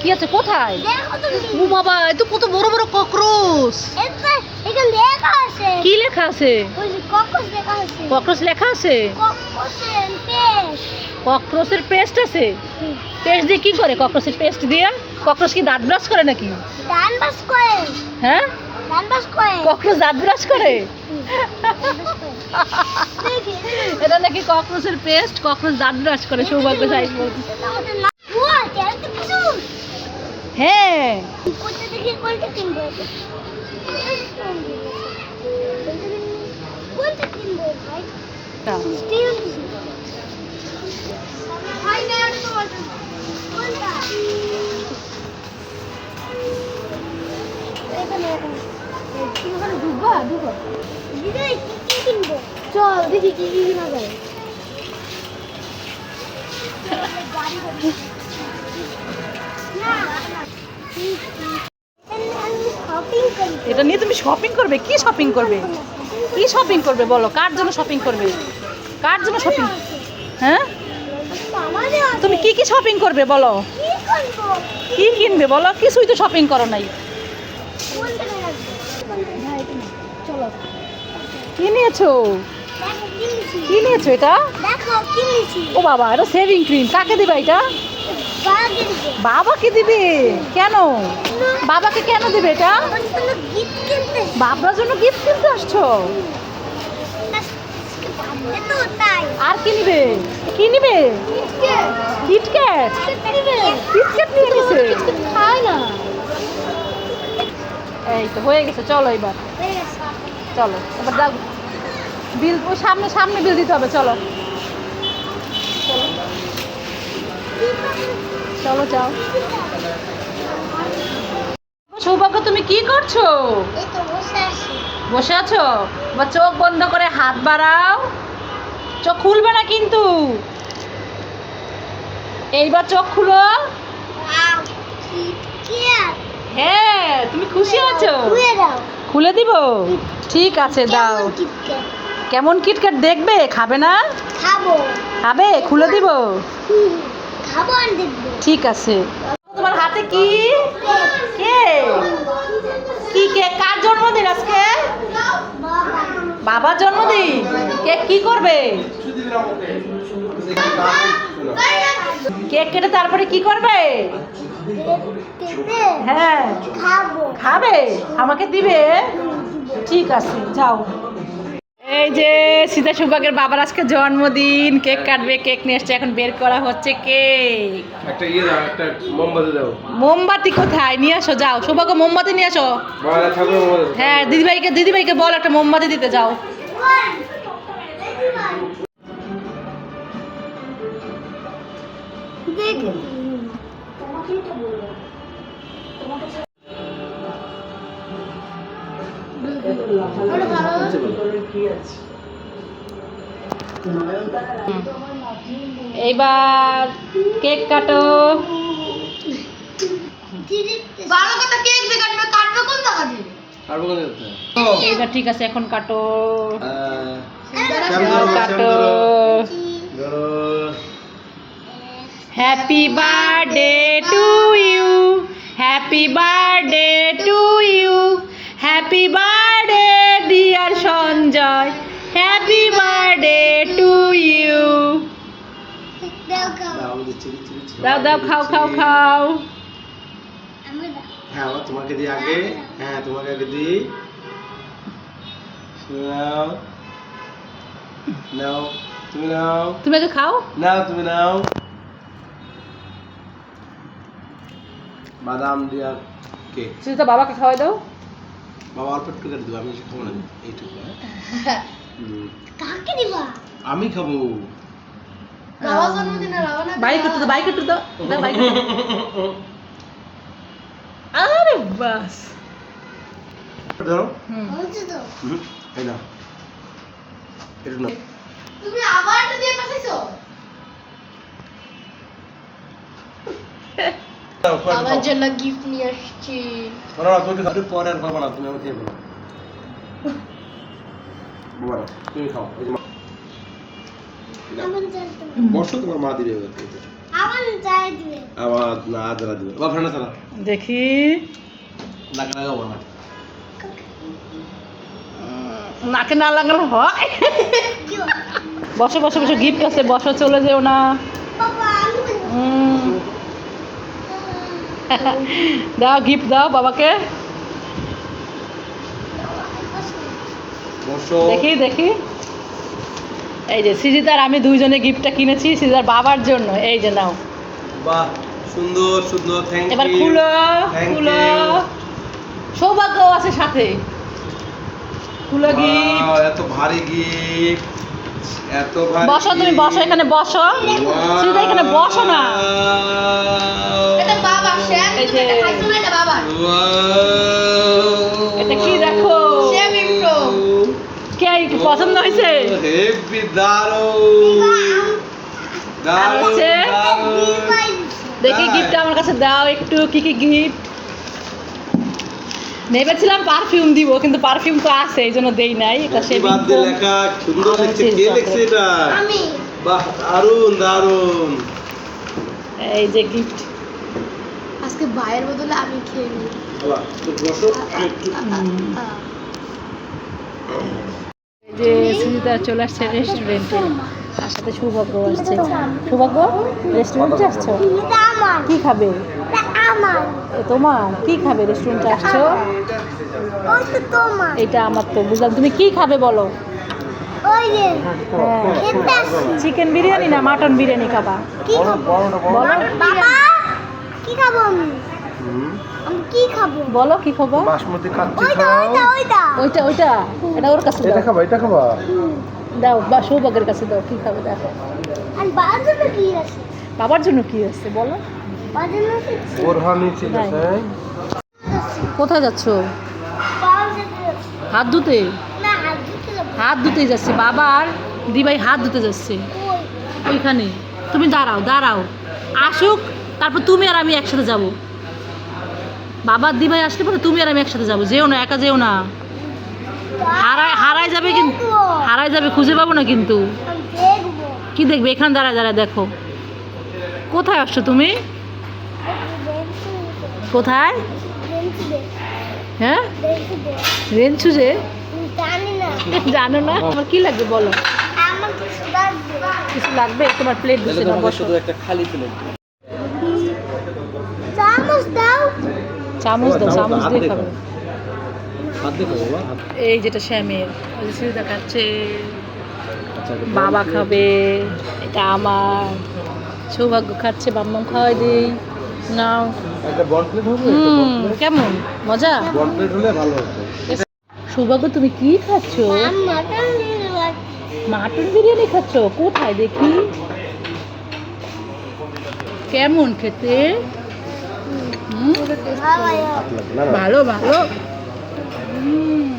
কি আছে? কোথায়? ও বাবা এ তো কত বড় বড় ককরোচ এটা এখানে লেখা আছে। কি লেখা আছে? ককরোচ লেখা আছে। ককরোচের পেস্ট। আছে? পেস্ট দিয়ে কি করে? ককরোচের পেস্ট দিয়ে? ককরোচ কি দাঁত ব্রাশ করে নাকি? ডান বাস করে। হ্যাঁ? ককরোচ দাঁত ব্রাশ করে? এটা নাকি ককরোচের পেস্ট? ককরোচ দাঁত ব্রাশ করে সৌভাগ্য সাইজ হ্যাঁ ঢুকবা ঢুকো কিনবো চল দেখি কি কি কিনা যায় এটা নিয়ে তুমি শপিং করবে? কি শপিং করবে? কি শপিং করবে বলো? কার জন্য শপিং করবে? কার জন্য শপিং হ্যাঁ? তুমি কি কি শপিং করবে বলো? কি কিনবে বলো? কিছুই তো শপিং করো নাই। কি নিয়েছো? কি নিয়েছো এটা? ও বাবা, এটা সেভিং ক্রিম কাকে দিবা এটা? বাবাকে দিবে। কেন? বাবাকে কেন দিবে এটা? বাবার জন্য গিফট কিনতে আসছো? আর কি নিবে? কি নিবে? কিটক্যাট কিটক্যাট নিয়ে গেছে? খায় না। এই তো হয়ে গেছে চলো এবার। চলো এবার যাও। বিল সামনে সামনে বিল দিতে হবে চলো। চলো যাও। সৌভাগ্য তুমি কি করছ? বসে আছো। বা চোখ বন্ধ করে হাত বাড়াও। চোখ খুলবে না কিন্তু। এইবার চোখ খুলো। হ্যাঁ তুমি খুশি আছো? খুলে দিব? ঠিক আছে দাও। কেমন কিটক্যাট কেমন কিটক্যাট দেখবে? খাবে না? খাব। খাবে? খুলে দিব? ঠিক আছে। তোমার হাতে কি? কে? কি কেক কার জন্মদিন আজকে? বাবা বাবার জন্মদিন? কেক কি করবে? কেক কেটে তারপরে কি করবে? হ্যাঁ। খাবে। আমাকে দিবে। ঠিক আছে যাও। এই যে সীতা সুভাগের বাবার আজকে জন্মদিন কেক কাটবে কেক নিয়ে এসছে এখন বের করা হচ্ছে কেক। একটা ইয়ে দাও একটা মোমবাতি দাও। মোমবাতি কোথায়? নিয়ে আসো যাও। সৌভাগ্য মোমবাতি নিয়ে আসো। বাবা ঠাকুর মোমবাতি হ্যাঁ দিদিভাইকে দিদিভাইকে বল একটা মোমবাতি দিতে যাও। দেখ এইবার কেক কাটো। এইবার ঠিক আছে এখন কাটো। কাটো। Happy birthday to you happy birthday to you happy birthday Sanjay happy birthday to you দাও দাও, খাও খাও খাও। হ্যাঁ ও তোমাকে দিই আগে। হ্যাঁ তোমাকে আগে দিই। নাও। নাও তুমি নাও। তুমি আগে খাও। নাও তুমি নাও। বাদাম দিয়া কেক সুজিতা বাবাকে খাওয়াই দাও। বাবা অল্প একটু করে দেবো আমি বেশি খাব না। এইটুকু হ্যাঁ? কাকে দিবা? আমি খাব। বাবা জন্মদিনে বাবা না বাইক একটু দাও বাইক একটু দাও। দাও বাইক আরে বাস। ধরো। হুম। বলছো তো। হুম, এই নাও। এটা নাও। তুমি আবার তো দিয়ে পাঠাইছো? জন্য গিফট নিয়ে আসছি। বলো না, তুমি খাও। পরে আর না তুমি আমি খেয়ে ফেলো বাবা তুমি খাও এই মা- বসো তোমার মা দিবে আবার না বা ফ্রেন্ড দেখি। নাক লাগাবো না। নাকে না লাগানো হয়। বসো বসো বসো গিফট আছে বসো চলে যেও না। উম, দাও গিফট দাও বাবাকে। দেখি দেখি। এই যে সিজিতার আমি দুইজনে গিফটটা কিনেছি সিজিতার বাবার জন্য। এই যে নাও। বাহ সুন্দর সুন্দর থ্যাংক ইউ এবার খুলো খুলো। সৌভাগ্য আছে সাথে। খুলো গিফট এত ভারী গিফট এত ভারী বসো তুমি বসো এখানে বসো। সিজিতা এখানে বসো না। এই যে এটা কি দেখো? কে কি পছন্দ হয়েছে? হেভি দারুণ। দেখি তাই? গিফট আমার কাছে দাও একটু কি কি গিফট? ভেবেছিলাম পারফিউম দিব কিন্তু পারফিউম তো আছে এই জন্য দেই নাই। এটা শেভিং লেখা সুন্দর লিখছে কে লিখছে এটা? আমি। বাহ দারুণ দারুণ। এই যে গিফট। আজকে ভাইয়ের বদলে আমি খেয়ে নিই। যে সুজিতা চলে আসছে রেস্টুরেন্টে। তার সাথে সৌভাগ্য আসছে। সৌভাগ্য রেস্টুরেন্টে আসছো? কি খাবে? তোমার। কি খাবে রেস্টুরেন্টে আসছো? ওই তো তোমার। এটা আমার তো বুঝলাম। তুমি কি খাবে বলো? ওই যে হ্যাঁ। চিকেন বিরিয়ানি না মাটন বিরিয়ানি খাবা? বলো। কি খাব আমি? আমি কি খাব? বলো কি খাব বাসমতি কাচ্চি ওইটা ওইটা ওইটা। ওইটা ওইটা। এটা ওর কাছে এটা খাবা এটা খাবা? দাও বা সৌভাগ্যের কাছে দাও কি খাবে দেখো। আর বাজারে কি আছে? বাবার জন্য কি আছে বলো। কোথায় যাচ্ছো? হাত ধুতে? হাত ধুতে যাচ্ছে। বাবা আর দিবাই হাত ধুতে যাচ্ছে। ওইখানে। তুমি দাঁড়াও দাঁড়াও। আসুক তারপর তুমি আর আমি একসাথে যাব। বাবার দিবাই আসলে পরে তুমি আর আমি একসাথে যাব। যেও না একা যেও না। হারায় হারায় যাবে কিন্তু হারায় যাবে খুঁজে পাবো না কিন্তু। কি দেখবে? এখানে দাঁড়ায় দাঁড়ায় দেখো। কোথায় আসছো তুমি? কোথায়? হ্যাঁ? রেঞ্চু যে জানো না? আমার কি লাগবে বলো? কিছু লাগবে। কিছু লাগবে? তোমার প্লেট দিচ্ছে না বসো। একটা খালি প্লেট চামচ দাও চামচ দাও চামচ দিয়ে খাবে। এই যেটা শ্যামের ওই খাচ্ছে আচ্ছা বাবা খাবে। এটা আমার। সৌভাগ্য খাচ্ছে বাম্মাম খাওয়াই দিই। নাও। কেমন? মজা? বল প্লেট হলে ভালো হতো। সৌভাগ্য তুমি কি খাচ্ছ? মাটন মাটন বিরিয়ানি খাচ্ছ? কোথায় দেখি? কেমন খেতে? ভালো ভালো হুম,